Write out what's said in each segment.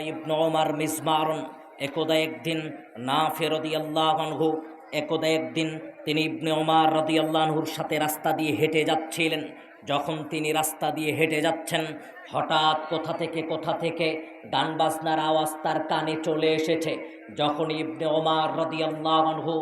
ইবনু ওমর মিসমারন, একদা একদিন না ফেরদি আল্লাহনহু একদা একদিন তিনি ইবনে ওমার রদি আল্লাহনুর সাথে রাস্তা দিয়ে হেঁটে যাচ্ছিলেন। যখন তিনি রাস্তা দিয়ে হেঁটে যাচ্ছেন, হঠাৎ কোথা থেকে কোথা থেকে গান বাজনার আওয়াজ তার কানে চলে এসেছে। যখন ইবনে ওমার রদি আল্লাহনহু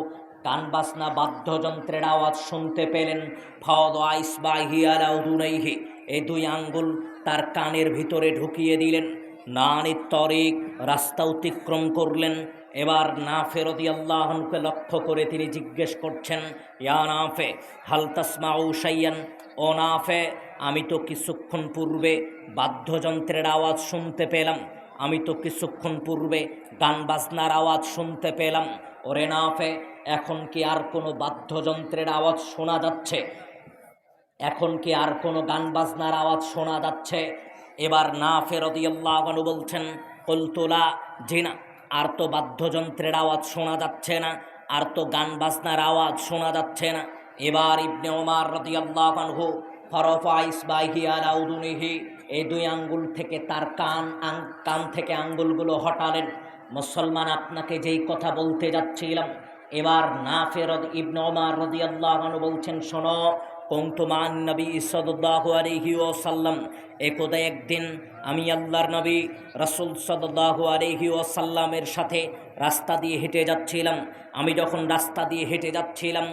গান বাজনা বাদ্যযন্ত্রের আওয়াজ শুনতে পেলেন ফদ আইস বা হিয়ালাউদুনাইহি এই দুই আঙ্গুল তার কানের ভিতরে ঢুকিয়ে দিলেন। নানি তরিক রাস্তা অতিক্রম করলেন। এবার না ফেরদি আল্লাহনকে লক্ষ্য করে তিনি জিজ্ঞেস করছেন, ইয়া নাফে, হাল তাসমা উসাইয়ান ও নাফে, আমি তো কিছুক্ষণ পূর্বে বাদ্যযন্ত্রের আওয়াজ শুনতে পেলাম। আমি তো কিছুক্ষণ পূর্বে গান বাজনার আওয়াজ শুনতে পেলাম। ওরে নাফে, এখন কি আর কোনো বাদ্যযন্ত্রের আওয়াজ শোনা যাচ্ছে? এখন কি আর কোনো গান বাজনার আওয়াজ শোনা যাচ্ছে? এবার না ফেরদিয়াল্লাহনু বলছেন কলতোলা জিনা। আর তো বাদ্যযন্ত্রের আওয়াজ শোনা যাচ্ছে না, আর তো গান বাজনার আওয়াজ শোনা যাচ্ছে না। এবার ইবনে ওমার রদিয়াল্লাহনহু ফরফা ইসবাহি আলাউদুনিহি এই দুই আঙ্গুল থেকে তার কান কান থেকে আঙ্গুলগুলো হটালেন। মুসলমান, আপনাকে যেই কথা বলতে যাচ্ছিলাম, এবার না ফেরদ ইবনে ওমার রদিয়াল্লাহনু বলছেন, শোনো কৌতুমান নবী সদুল্লাহ আলহি ও সাল্লাম একদা একদিন আমি আল্লাহর নবী রসুল সদুল্লাহ আলহি সাল্লামের সাথে রাস্তা দিয়ে হেঁটে যাচ্ছিলাম। আমি যখন রাস্তা দিয়ে হেঁটে যাচ্ছিলাম,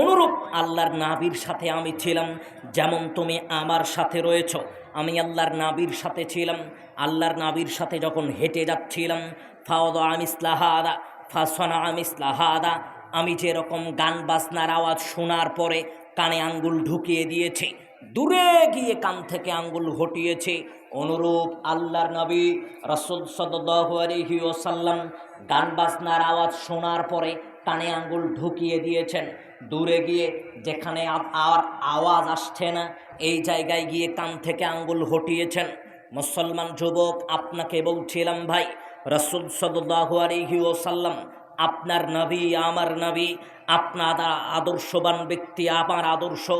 অনুরূপ আল্লাহর নাবির সাথে আমি ছিলাম, যেমন তুমি আমার সাথে রয়েছ। আমি আল্লাহর নাবির সাথে ছিলাম, আল্লাহর নাবির সাথে যখন হেঁটে যাচ্ছিলাম ফাওদ আমিসলাহাদা, ফাসনা আমিসলাহাদা, আমি যেরকম গান বাজনার আওয়াজ শোনার পরে কানে আঙ্গুল ঢুকিয়ে দিয়েছে। দূরে গিয়ে কান থেকে আঙ্গুল হটিয়েছে। অনুরূপ আল্লাহর নবী রসুল সদহি ওসাল্লাম গান বাজনার আওয়াজ শোনার পরে কানে আঙ্গুল ঢুকিয়ে দিয়েছেন। দূরে গিয়ে যেখানে আর আওয়াজ আসছে না, এই জায়গায় গিয়ে কান থেকে আঙ্গুল হটিয়েছেন। মুসলমান যুবক, আপনাকে বলছিলাম ভাই, রসুল সদহি ওসাল্লাম আপনার নবী, আমার নবী, আপনার আদর্শবান ব্যক্তি, আমার আদর্শ,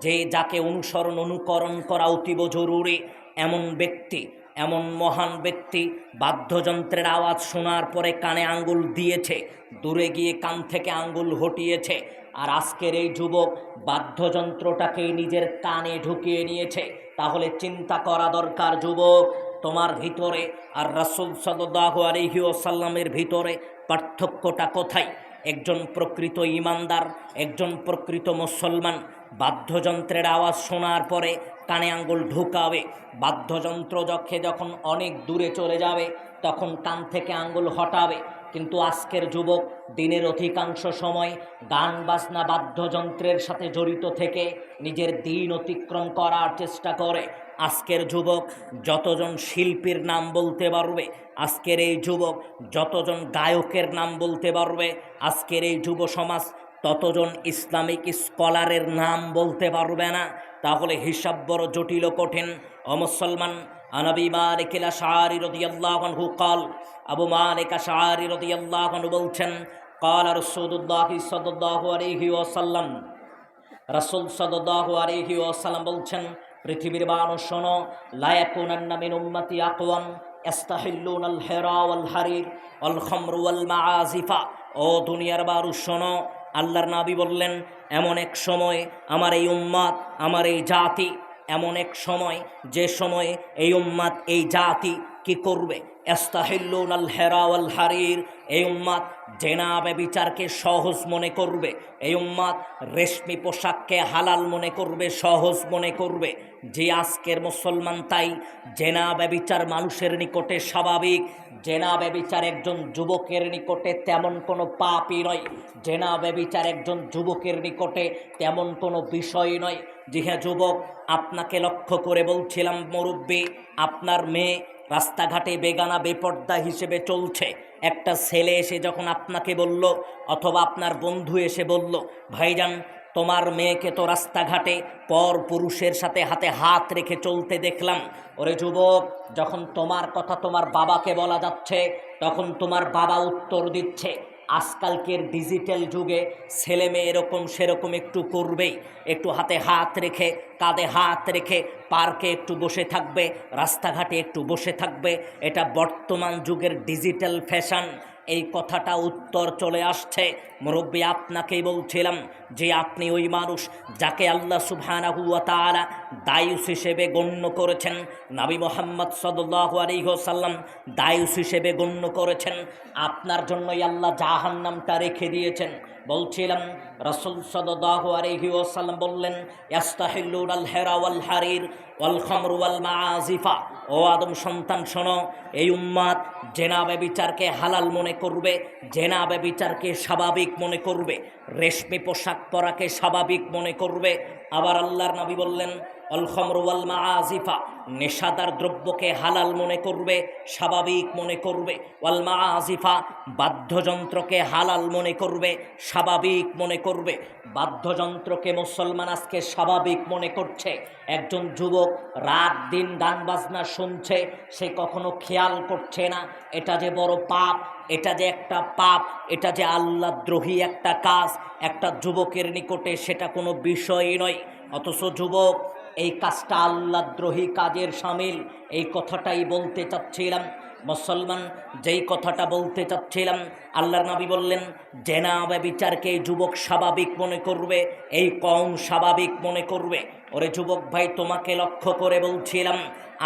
যে যাকে অনুসরণ, অনুকরণ করা অতীব জরুরি। এমন ব্যক্তি, এমন মহান ব্যক্তি, বাদ্যযন্ত্রের আওয়াজ শোনার পরে কানে আঙ্গুল দিয়েছে, দূরে গিয়ে কান থেকে আঙ্গুল হটিয়েছে, আর আজকের এই যুবক বাদ্যযন্ত্রটাকে নিজের কানে ঢুকিয়ে নিয়েছে। তাহলে চিন্তা করা দরকার যুবক তোমার ভিতরে আর রাসুল সদাহ আলহি ওসাল্লামের ভিতরে পার্থক্যটা কোথায়? একজন প্রকৃত ইমানদার, একজন প্রকৃত মুসলমান, বাদ্যযন্ত্রের আওয়াজ শোনার পরে কানে আঙ্গুল ঢুকাবে। বাদ্যযন্ত্র যখে যখন অনেক দূরে চলে যাবে, তখন কান থেকে আঙ্গুল হটাবে। কিন্তু আজকের যুবক দিনের অধিকাংশ সময় গান, বাজনা, বাদ্যযন্ত্রের সাথে জড়িত থেকে নিজের দিন অতিক্রম করার চেষ্টা করে। আজকের যুবক যতজন শিল্পীর নাম বলতে পারবে, আজকের এই যুবক যতজন গায়কের নাম বলতে পারবে, আজকের এই যুব সমাজ ততজন ইসলামিক স্কলারের নাম বলতে পারবে না। তাহলে হিসাব বড় জটিল কঠিন। অমুসলমান আনবি মালিকিলা শাহরি রদিয়াল্লাহনহু কল, আবু মালিকা শাহরি রদিয়াল্লাহনু বলছেন, কল রসুদুল্লাহি সদুল্লাহ আলিহি ওসাল্লাম রসুল সদুল্লাহ আলিহি ওসাল্লাম বলছেন পৃথিবীর মানুষ শোনো লায়াকুনান্না মিন উম্মতি আকওয়াম ইস্তাহিল্লুন আল হেরা হারির ওয়াল খামরু ওয়াল মাআজিফা ও দুনিয়ার মানুষ শোনো, আল্লাহর নবী বললেন, এমন এক সময় আমার এই উম্মাদ, আমার এই জাতি, এমন এক সময় যে সময়ে এই উম্মাদ, এই জাতি কি করবে? এস্তাহিল্লুন আল হেরা ওয়াল হারির। এই উম্মাত জেনাবে বিচারকে সহজ মনে করবে। এই উম্মাদ রেশমি পোশাককে হালাল মনে করবে, সহজ মনে করবে। যে আজকের মুসলমান তাই জেনাবে বিচার মানুষের নিকটে স্বাভাবিক। জেনাবে বিচার একজন যুবকের নিকটে তেমন কোনো পাপই নয়। জেনাবে বিচার একজন যুবকের নিকটে তেমন কোনো বিষয় নয়। যে হ্যাঁ যুবক, আপনাকে লক্ষ্য করে বলছিলাম, মুরব্বী, আপনার মেয়ে রাস্তাঘাটে বেগানা বেপর্দা হিসেবে চলছে। একটা ছেলে এসে যখন আপনাকে বলল, অথবা আপনার বন্ধু এসে বলল, ভাইজান, তোমার মেয়েকে তো রাস্তাঘাটে পর পুরুষের সাথে হাতে হাত রেখে চলতে দেখলাম। ওরে যুবক, যখন তোমার কথা তোমার বাবাকে বলা যাচ্ছে, তখন তোমার বাবা উত্তর দিচ্ছে। আজকালকের ডিজিটাল যুগে ছেলে মেয়ে এরকম সেরকম একটু করবেই। একটু হাতে হাত রেখে, কাঁধে হাত রেখে পার্কে একটু বসে থাকবে, রাস্তাঘাটে একটু বসে থাকবে। এটা বর্তমান যুগের ডিজিটাল ফ্যাশন এই কথাটা উত্তর চলে আসছে। মুরব্বী, আপনাকেই বলছিলাম যে আপনি ওই মানুষ যাকে আল্লাহ সুবহানাহু ওয়া তাআলা দায়ুস হিসেবে গণ্য করেছেন নবী মোহাম্মদ সদুল্লাহ আলিহসাল্লাম দায়ুস হিসেবে গণ্য করেছেন। আপনার জন্যই আল্লাহ জাহান্নামটা রেখে দিয়েছেন। বলছিলাম, রসুল সদদাহ আলহি ওসাল্লাম বললেন ইয়াস্তাহিল্লুর আল হেরা ওয়াল হারির ওয়াল খমর ওয়াল মাজিফা ও আদম সন্তান, শোনো, এই উম্মাদ জেনাবে বিচারকে হালাল মনে করবে, জেনাবে বিচারকে স্বাভাবিক মনে করবে, রেশমি পোশাক পরাকে স্বাভাবিক মনে করবে। আবার আল্লাহর নবী বললেন অল খমর ওয়াল মাজিফা নেশাদার দ্রব্যকে হালাল মনে করবে, স্বাভাবিক মনে করবে। ওয়াল মাজিফা বাদ্যযন্ত্রকে হালাল মনে করবে, স্বাভাবিক মনে করবে। বাদ্যযন্ত্রকে মুসলমান আজকে স্বাভাবিক মনে করছে। একজন যুবক রাত দিন গান বাজনা শুনছে, সে কখনো খেয়াল করছে না, এটা যে বড় পাপ, এটা যে একটা পাপ, এটা যে আল্লাহ দ্রোহী একটা কাজ, একটা যুবকের নিকটে সেটা কোনো বিষয়ই নয়। অথচ যুবক এই কাজটা আল্লাদ্রোহী কাজের সামিল। এই কথাটাই বলতে চাচ্ছিলাম। মুসলমান, যেই কথাটা বলতে চাচ্ছিলাম, আল্লাহর নবী বললেন জেনাবে বিচারকে যুবক স্বাভাবিক মনে করবে, এই কম স্বাভাবিক মনে করবে। ওরে যুবক ভাই, তোমাকে লক্ষ্য করে বলছিলাম,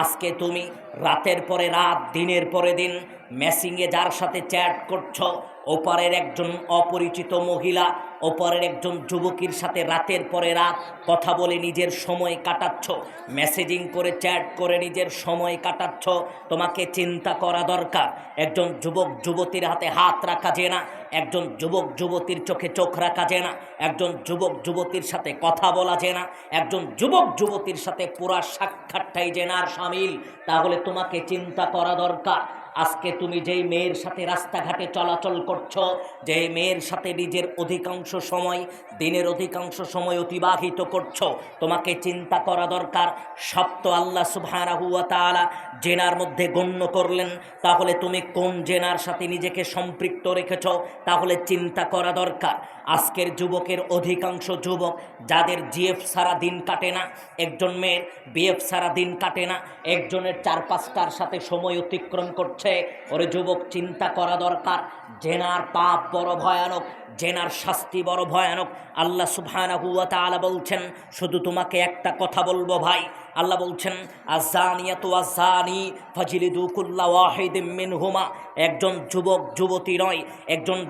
আজকে তুমি রাতের পরে রাত, দিনের পরে দিন মেসিংয়ে যার সাথে চ্যাট করছ ওপারের একজন অপরিচিত মহিলা, ওপারের একজন যুবকের সাথে রাতের পরে রাত কথা বলে নিজের সময় কাটাচ্ছ মেসেজিং করে চ্যাট করে নিজের সময় কাটাচ্ছ। তোমাকে চিন্তা করা দরকার, একজন যুবক যুবতীর হাতে হাত রাখা যে না, একজন যুবক যুবতীর চোখে চোখ রাখা যে না, একজন যুবক যুবতীর সাথে কথা বলা যে না, একজন যুবক যুবতীর সাথে পুরা সাক্ষাৎটাই জেনার সামিল। তাহলে তোমাকে চিন্তা করা দরকার আজকে তুমি যেই মেয়ের সাথে রাস্তাঘাটে চলাচল করছ যে মেয়ের সাথে নিজের অধিকাংশ সময়, দিনের অধিকাংশ সময় অতিবাহিত করছ, তোমাকে চিন্তা করা দরকার। সপ্ত আল্লাহ সুবহানাহু ওয়া তাআলা জেনার মধ্যে গণ্য করলেন। তাহলে তুমি কোন জেনার সাথে নিজেকে সম্পৃক্ত রেখেছ? তাহলে চিন্তা করা দরকার। আজকের যুবকের অধিকাংশ যুবক যাদের জিএফ সারা দিন কাটে না, একজন মেয়ের বিএফ সারা দিন কাটে না, একজনের চার পাঁচটার সাথে সময় অতিক্রম করছে। ওরে যুবক, চিন্তা করা দরকার। জেনার পাপ বড় ভয়ানক, জেনার শাস্তি বড় ভয়ানক। আল্লাহ সুবহানাহু ওয়া তাআলা বলছেন, শুধু তোমাকে একটা কথা বলব ভাই। আল্লাহ বলছেন আজানিয়াতু আজানি ফাজিলিদু কুল্লা ওয়াহিদিম মিনহুমা। একজন যুবক, যুবতী নয়, একজন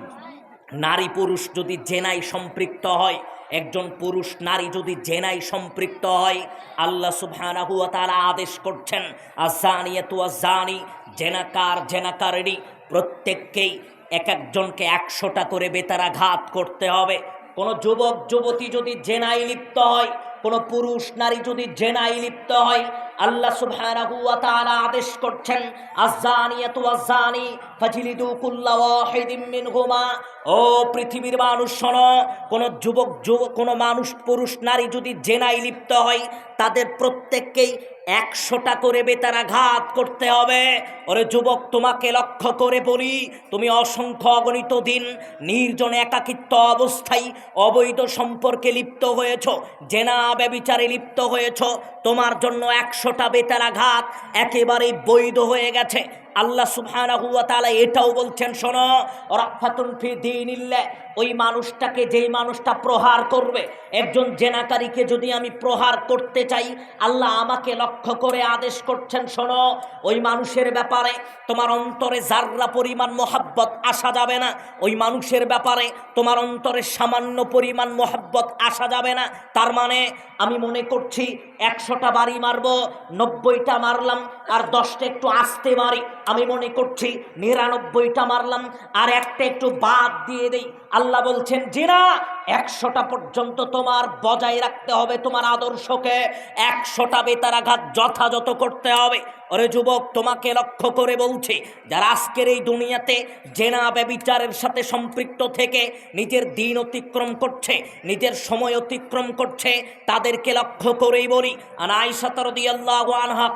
নারী পুরুষ যদি জেনাই সম্পৃক্ত হয়, একজন পুরুষ নারী যদি জেনাই সম্পৃক্ত হয়, আল্লাহ সুবহানাহু ওয়া তাআলা আদেশ করছেন আজানিয়াতু আজানি জেনাকার জেনাকারিনী প্রত্যেককেই এক একজনকে একশোটা করে বেতারা ঘাত করতে হবে। কোনো যুবক, যুবতী যদি জেনাই লিপ্ত হয়, কোনো পুরুষ, নারী যদি জেনাই লিপ্ত হয়, আল্লাহ সুবহানাহু ওয়া তাআলা আদেশ করছেন আযানিয়াতু ওয়াযানি ফাজলিদু কুল্লা ওয়াহিদিম মিনহুমা। ও পৃথিবীর মানুষ শোনো, কোন যুবক, যুব, কোন মানুষ, পুরুষ, নারী যদি জেনাই লিপ্ত হয়, তাদের প্রত্যেককেই একশোটা করে বেতারাঘাত করতে হবে। ওরে যুবক, তোমাকে লক্ষ্য করে বলি, তুমি অসংখ্য অগণিত দিন নির্জনে একাকিত্ব অবস্থায় অবৈধ সম্পর্কে লিপ্ত হয়েছ, জেনা ব্যবিচারে লিপ্ত হয়েছ। তোমার জন্য একশোটা বেতারাঘাত একেবারেই বৈধ হয়ে গেছে। আল্লাহ সুবহানাহু ওয়া তাআলা এটাও বলছেন, শোনো, রাফাতুন ফি দীনিল্লাহ ওই মানুষটাকে যেই মানুষটা প্রহার করবে, একজন জেনাকারীকে যদি আমি প্রহার করতে চাই, আল্লাহ আমাকে লক্ষ্য করে আদেশ করছেন, শোনো, ওই মানুষের ব্যাপারে তোমার অন্তরে জাররা পরিমাণ মোহাব্বত আসা যাবে না, ওই মানুষের ব্যাপারে তোমার অন্তরে সামান্য পরিমাণ মোহাব্বত আসা যাবে না, তার মানে আমি মনে করছি একশোটা বাড়ি মারবো, নব্বইটা মারলাম, আর দশটা একটু আসতে মারি, আমি মনে করছি নিরানব্বইটা মারলাম, আর একটা একটু বাদ দিয়ে দেই আল্লাহ বলছেন, জিনা, একশোটা পর্যন্ত তোমার বজায় রাখতে হবে তোমার আদর্শকে। একশোটা বেতারাঘাত যথাযথ করতে হবে। ওরে যুবক, তোমাকে লক্ষ্য করে বলছে, যারা আজকের এই দুনিয়াতে জেনা ব্যবিচারের সাথে সম্পৃক্ত থেকে নিজের দিন অতিক্রম করছে, নিজের সময় অতিক্রম করছে, তাদেরকে লক্ষ্য করেই বলি। আর আল্লাহ আনহা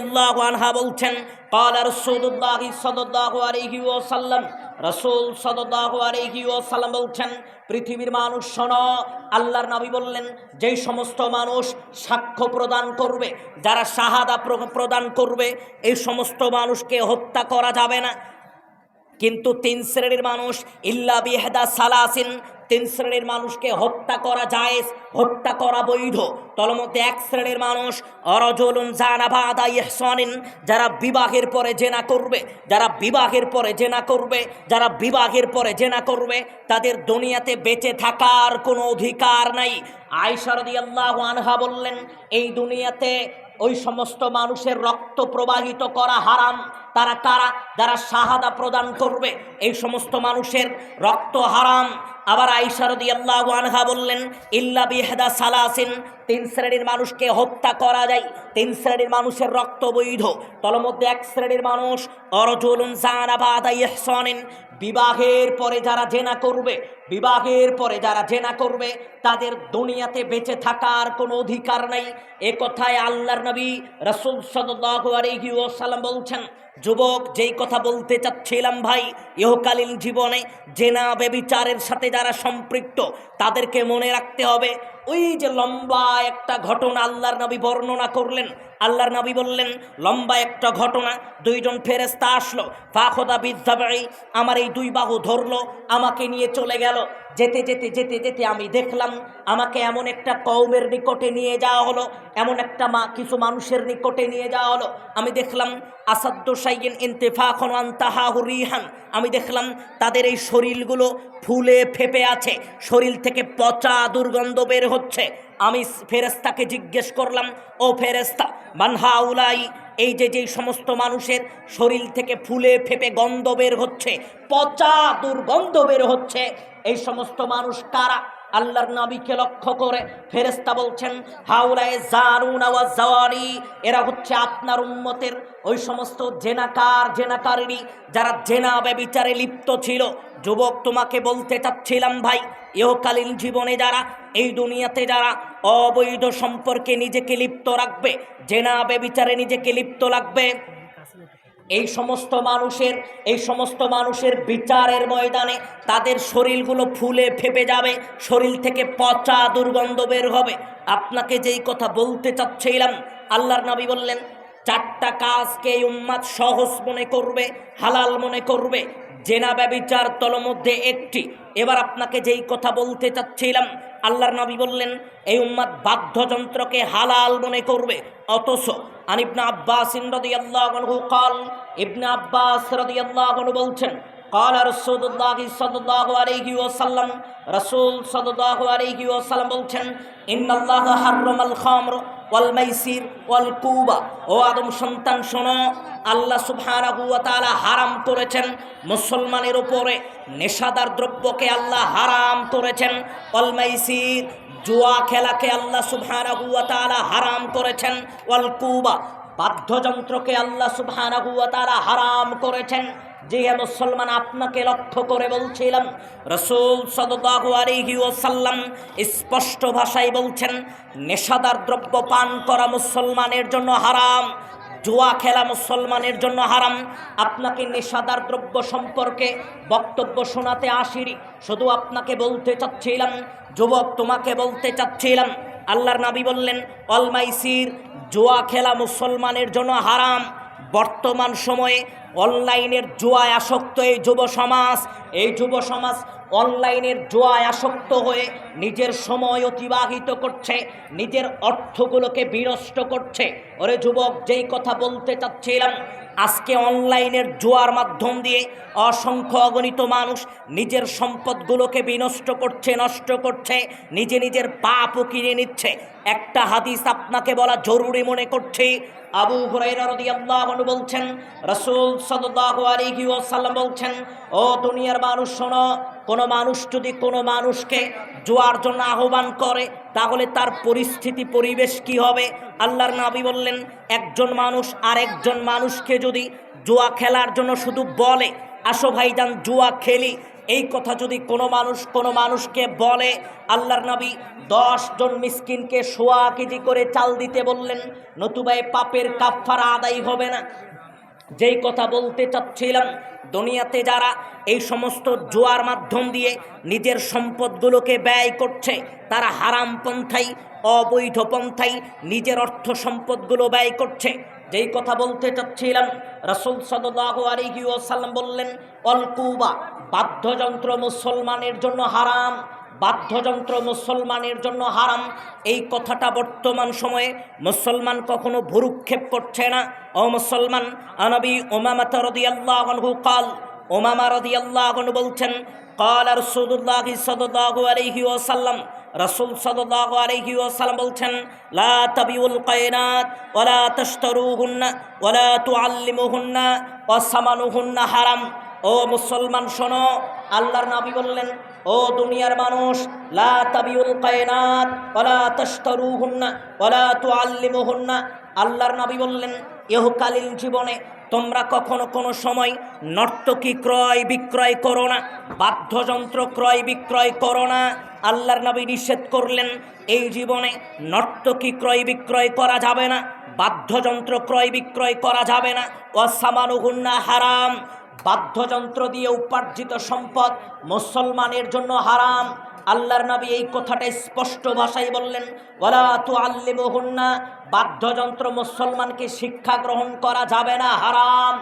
আল্লাহ বলছেন রসুল ওয়াসাল্লাম বলছেন, পৃথিবীর মানুষ শোনো, আল্লাহর নবী বললেন, যেই সমস্ত মানুষ সাক্ষ্য প্রদান করবে, যারা শাহাদা প্রদান করবে, এই সমস্ত মানুষকে হত্যা করা যাবে না। কিন্তু তিন শ্রেণির মানুষ, ইল্লা বিহেদা সালাসিন, তিন শ্রেণির মানুষকে হত্যা করা যায় হত্যা করা বৈধ। তলমধ্যে এক শ্রেণির মানুষ, অরজলুন জানাবাদা ইহসানিন, যারা বিবাহের পরে জেনা করবে, যারা বিবাহের পরে জেনা করবে, যারা বিবাহের পরে জেনা করবে, তাদের দুনিয়াতে বেঁচে থাকার কোনো অধিকার নাই। আয়সারদি আল্লাহ আনহা বললেন, এই দুনিয়াতে ওই সমস্ত মানুষের রক্ত প্রবাহিত করা হারাম। তারা কারা? যারা শাহাদা প্রদান করবে। এই সমস্ত মানুষের রক্ত হারাম। আবার আইসারদি আল্লাহ আনহা বললেন, ইল্লা বিহেদা সালাসিন। তিন শ্রেণির মানুষকে হত্যা করা যায়। তিন শ্রেণির মানুষের রক্ত বৈধ। তলমধ্যে এক শ্রেণির মানুষ, অরজুলুন জানাবাদা ইহসানিন। বিবাহের পরে যারা জেনা করবে, বিবাহের পরে যারা জেনা করবে তাদের দুনিয়াতে বেঁচে থাকার কোনো অধিকার নাই। এ কথায় আল্লাহর নবী রসুল সদুল্লাহ বলছেন, যুবক, যেই কথা বলতে চাচ্ছিলাম ভাই, ইহকালীন জীবনে জেনা বেবিচারের সাথে যারা সম্পৃক্ত, তাদেরকে মনে রাখতে হবে, ওই যে লম্বা একটা ঘটনা আল্লাহর নবী বর্ণনা করলেন। আল্লাহর নবী বললেন, লম্বা একটা ঘটনা, দুইজন ফেরেস্তা আসলো, ফাখদা বিদ্যাবাই আমার এই দুই বাহু ধরলো, আমাকে নিয়ে চলে গেল। যেতে যেতে যেতে যেতে আমি দেখলাম আমাকে এমন একটা কৌমের নিকটে নিয়ে যাওয়া হলো, এমন একটা মা, কিছু মানুষের নিকটে নিয়ে যাওয়া হলো। আমি দেখলাম, আসাদ্দ সাইয়েন ইন্তেফাখন আন্তাহাহু রিহান। আমি দেখলাম, তাদের এই শরীরগুলো ফুলে ফেপে আছে, শরীর থেকে পচা দুর্গন্ধ বের হচ্ছে। আমি ফেরেস্তাকে জিজ্ঞেস করলাম, ও ফেরেস্তা বানহা উলাই এই যে যেই সমস্ত মানুষের শরীর থেকে ফুলে ফেপে গন্ধ বের হচ্ছে, পচা দুর্গন্ধ বের হচ্ছে, এই সমস্ত মানুষ কারা? আল্লাহর নবীকে লক্ষ্য করে ফেরেস্তা বলছেন হাউলায় জারুন আওয়াজ জাওয়ারি এরা হচ্ছে আপনার উম্মতের ওই সমস্ত জেনাকার জেনাকারিনী যারা জেনা ব্যবিচারে লিপ্ত ছিল। যুবক, তোমাকে বলতে চাচ্ছিলাম ভাই, ইহকালীন জীবনে যারা, এই দুনিয়াতে যারা অবৈধ সম্পর্কে নিজেকে লিপ্ত রাখবে, জেনা ব্যবিচারে নিজেকে লিপ্ত রাখবে এই সমস্ত মানুষের, এই সমস্ত মানুষের বিচারের ময়দানে তাদের শরীরগুলো ফুলে ফেপে যাবে, শরীর থেকে পচা দুর্গন্ধ বের হবে। আপনাকে যেই কথা বলতে চাচ্ছিলাম, আল্লাহর নবী বললেন, চারটা কাজকে উম্মাদ সহজ মনে করবে, হালাল মনে করবে জেনা ব্যবিচার তলমধ্যে একটি এবার আপনাকে যেই কথা বলতে চাচ্ছিলাম আল্লাহর নবী বললেন এই উম্মাদ বাদ্যযন্ত্রকে হালাল মনে করবে অথচ আন ইবনা আব্বাস রাদিয়াল্লাহু আনহু قال ইবনে আব্বাস রাদিয়াল্লাহু আনহু বলছেন قال رسول الله صلى الله عليه وسلم রাসূল সাল্লাল্লাহু আলাইহি ওয়াসাল্লাম বলছেন ইন্নাল্লাহ হাররামাল খামর ওয়াল মাইসির, ওয়াল কুবা। ও আদম সন্তান, শোনো, আল্লাহ সুবহানাহু হারাম করেছেন মুসলমানের উপরে। নেশাদার দ্রব্যকে আল্লাহ হারাম করেছেন। ওয়াল মাইসির, জুয়া খেলাকে আল্লাহ সুবহানাহু ওয়া তাআলা হারাম করেছেন। ওয়াল কুবা, বাদ্যযন্ত্রকে আল্লাহ সুবহানাহু ওয়া তাআলা হারাম করেছেন। যে মুসলমান আপনাকে লক্ষ্য করে বলছিলাম, রসুল ওসাল্লাম স্পষ্ট ভাষায় বলছেন, নেশাদার দ্রব্য পান করা মুসলমানের জন্য হারাম, জুয়া খেলা মুসলমানের জন্য হারাম। আপনাকে নেশাদার দ্রব্য সম্পর্কে বক্তব্য শোনাতে আসিনি, শুধু আপনাকে বলতে চাচ্ছিলাম, যুবক তোমাকে বলতে চাচ্ছিলাম, আল্লাহর নাবি বললেন অলমাইসির জুয়া খেলা মুসলমানের জন্য হারাম, বর্তমান সময়ে অনলাইনের জুয়ায় আসক্ত এই যুব সমাজ এই যুব সমাজ অনলাইনের জোয়ায় আসক্ত হয়ে নিজের সময় অতিবাহিত করছে, নিজের অর্থগুলোকে বিনষ্ট করছে। ওরে যুবক, যেই কথা বলতে চাচ্ছিলাম, আজকে অনলাইনের জোয়ার মাধ্যম দিয়ে অসংখ্য অগণিত মানুষ নিজের সম্পদগুলোকে বিনষ্ট করছে, নষ্ট করছে, নিজে নিজের পাপও কিনে নিচ্ছে। একটা হাদিস আপনাকে বলা জরুরি মনে করছি। আবু হুরাইরা রাদিয়াল্লাহু আনহু বলছেন, রাসূল সাল্লাল্লাহু আলাইহি ওয়াসাল্লাম বলছেন, ও দুনিয়ার মানুষ শোনো কোনো মানুষ যদি কোনো মানুষকে জোয়ার জন্য আহ্বান করে, তাহলে তার পরিস্থিতি, পরিবেশ কি হবে? আল্লাহর নবী বললেন, একজন মানুষ আর একজন মানুষকে যদি জুয়া খেলার জন্য শুধু বলে, আসো ভাইজান, জুয়া খেলি। এই কথা যদি কোনো মানুষ, কোনো মানুষকে বলে, আল্লাহর নবী দশ জন মিসকিনকে সোয়া কেজি করে চাল দিতে বললেন, নতুবা পাপের কাফারা আদায় হবে না। যেই কথা বলতে চাচ্ছিলাম, দুনিয়াতে যারা এই সমস্ত জোয়ার মাধ্যম দিয়ে নিজের সম্পদগুলোকে ব্যয় করছে, তারা হারাম পন্থাই, অবৈধ পন্থাই নিজের অর্থ সম্পদগুলো ব্যয় করছে। যেই কথা বলতে চাচ্ছিলাম, রসুল সদাহ বললেন অলকুবা বাদ্যযন্ত্র মুসলমানের জন্য হারাম। বাদ্যযন্ত্র মুসলমানের জন্য হারাম। এই কথাটা বর্তমান সময়ে মুসলমান কখনো ভুরুক্ষেপ করছে না। ও মুসলমান, আনবী ওমামাত রদিয়াল্লাহনহু কাল ওমামা রদিয়াল্লাহন বলছেন, কাল আর সদুল্লাহ সদুল্লাহ আলহি ওসাল্লাম রসুল সদুল্লাহ আলহি ওসাল্লাম বলছেন, লা তাবিউল কায়নাত ওলা তস্তরু হুন্না ওলা তু আল্লিমু হুন্না অসামানু হুন্না হারাম। ও মুসলমান শোনো, আল্লাহর নবী বললেন ও দুনিয়ার মানুষ, লা তাবিউল কায়নাত ওলা তস্তরুহুন্না ওলা তু আল্লিমুহুন্না আল্লাহর নবী বললেন ইহকালীন জীবনে তোমরা কখনো কোনো সময় নর্তকী ক্রয় বিক্রয় করো না, বাদ্যযন্ত্র ক্রয় বিক্রয় করো না। আল্লাহর নবী নিষেধ করলেন, এই জীবনে নর্তকী ক্রয় বিক্রয় করা যাবে না, বাদ্যযন্ত্র ক্রয় বিক্রয় করা যাবে না। অসামানুগুন্না হারাম বাদ্যযন্ত্র দিয়ে উপার্জিত সম্পদ মুসলমানের জন্য হারাম। আল্লাহর নবী এই কথাটা স্পষ্ট ভাষায় বললেন ওলা তু আল্লি আল্লিমুহুন্না বাদ্যযন্ত্র মুসলমানকে শিক্ষা গ্রহণ করা যাবে না, হারাম।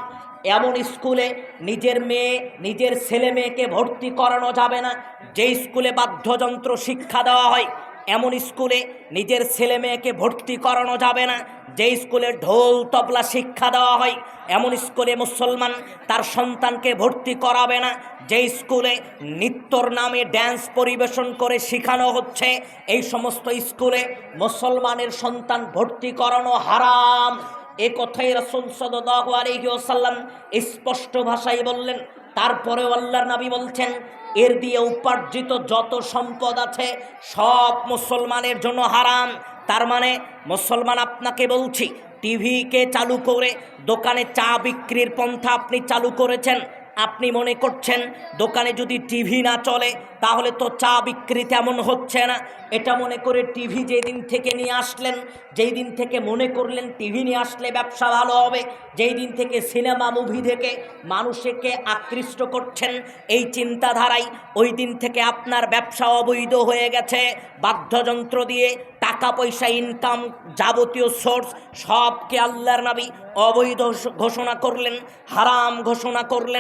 এমন স্কুলে নিজের মেয়ে, নিজের ছেলে মেয়েকে ভর্তি করানো যাবে না যে স্কুলে বাদ্যযন্ত্র শিক্ষা দেওয়া হয়। এমন স্কুলে নিজের ছেলে মেয়েকে ভর্তি করানো যাবে না। যে স্কুলে ঢোল, তবলা, শিক্ষা দেওয়া হয়, এমন স্কুলে মুসলমান তার সন্তানকে ভর্তি করাবে না। যে স্কুলে নৃত্যর নামে ড্যান্স পরিবেশন করে শেখানো হচ্ছে, এই সমস্ত স্কুলে মুসলমানের সন্তান ভর্তি করানো হারাম। এ কথাই রসুল সদাহ সাল্লাম স্পষ্ট ভাষায় বললেন। তারপরেও আল্লাহর নবী বলছেন এর দিয়ে উপার্জিত যত সম্পদ আছে, সব মুসলমানের জন্য হারাম। তার মানে মুসলমান আপনাকে বলছি, টিভিকে চালু করে, দোকানে চা বিক্রির পন্থা আপনি চালু করেছেন আপনি মনে করছেন দোকানে যদি টিভি না চলে, তাহলে তো চা বিক্রি তেমন হচ্ছে না। এটা মনে করে টিভি যেদিন থেকে নিয়ে আসলেন যেই দিন থেকে মনে করলেন টিভি নিয়ে আসলে ব্যবসা ভালো হবে যেই দিন থেকে সিনেমা মুভি দেখে মানুষকে আকৃষ্ট করছেন এই চিন্তাধারাই ওই দিন থেকে আপনার ব্যবসা অবৈধ হয়ে গেছে। বাদ্যযন্ত্র দিয়ে টাকা পয়সা ইনকাম যাবতীয় সোর্স সবকে আল্লাহর নবী অবৈধ ঘোষণা করলেন, হারাম ঘোষণা করলেন।